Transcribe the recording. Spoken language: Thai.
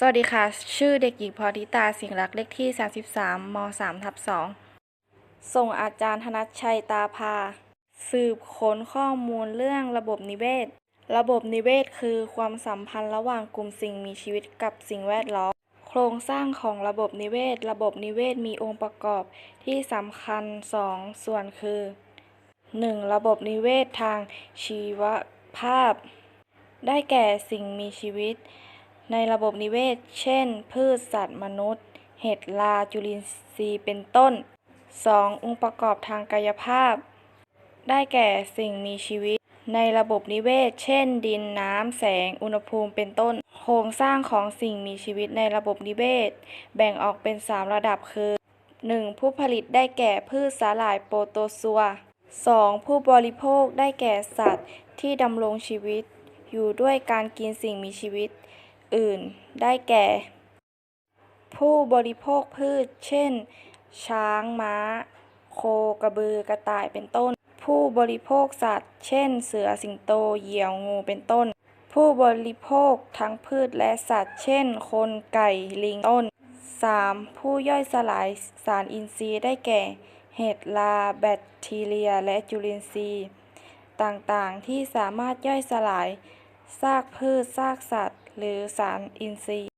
สวัสดีค่ะ ชื่อเด็กหญิงพรทิตาสิงห์รักเลขที่ 33ม3ทับ2ส่งอาจารย์ธนัชชัยตาพา สืบค้นข้อมูลเรื่องระบบนิเวศ ระบบนิเวศคือความสัมพันธ์ระหว่างกลุ่มสิ่งมีชีวิตกับสิ่งแวดล้อม โครงสร้างของระบบนิเวศ ระบบนิเวศมีองค์ประกอบที่สำคัญ 2 ส่วนคือ 1. ระบบนิเวศทางชีวภาพ ได้แก่สิ่งมีชีวิต ในระบบนิเวศ เช่น พืช สัตว์ มนุษย์ เห็ดลาจุลินทรีย์ เป็นต้น 2. องค์ประกอบทางกายภาพ ได้แก่สิ่งมีชีวิต ในระบบนิเวศ เช่น ดิน น้ำ แสง อุณหภูมิ เป็นต้น โครงสร้างของสิ่งมีชีวิตในระบบนิเวศ แบ่งออกเป็น 3 ระดับคือ 1. ผู้ผลิตได้แก่พืชสาหร่ายโปรโตซัว 2. ผู้บริโภคได้แก่สัตว์ที่ดำรงชีวิต อยู่ด้วยการกินสิ่งมีชีวิต อื่น ได้แก่ ผู้บริโภคพืช เช่น ช้าง ม้า โค กระบือ กระต่าย เป็นต้น ผู้บริโภคสัตว์ เช่น เสือ สิงโต เหยี่ยว งู เป็นต้น ผู้บริโภคทั้งพืชและสัตว์ เช่น คน ไก่ ลิง ต้น 3. ผู้ย่อยสลายสารอินทรีย์ได้แก่ เห็ด ลา แบคทีเรีย และจุลินทรีย์ ต่างๆ ที่สามารถย่อยสลาย ซากพืช ซากสัตว์ หรือสารอินทรีย์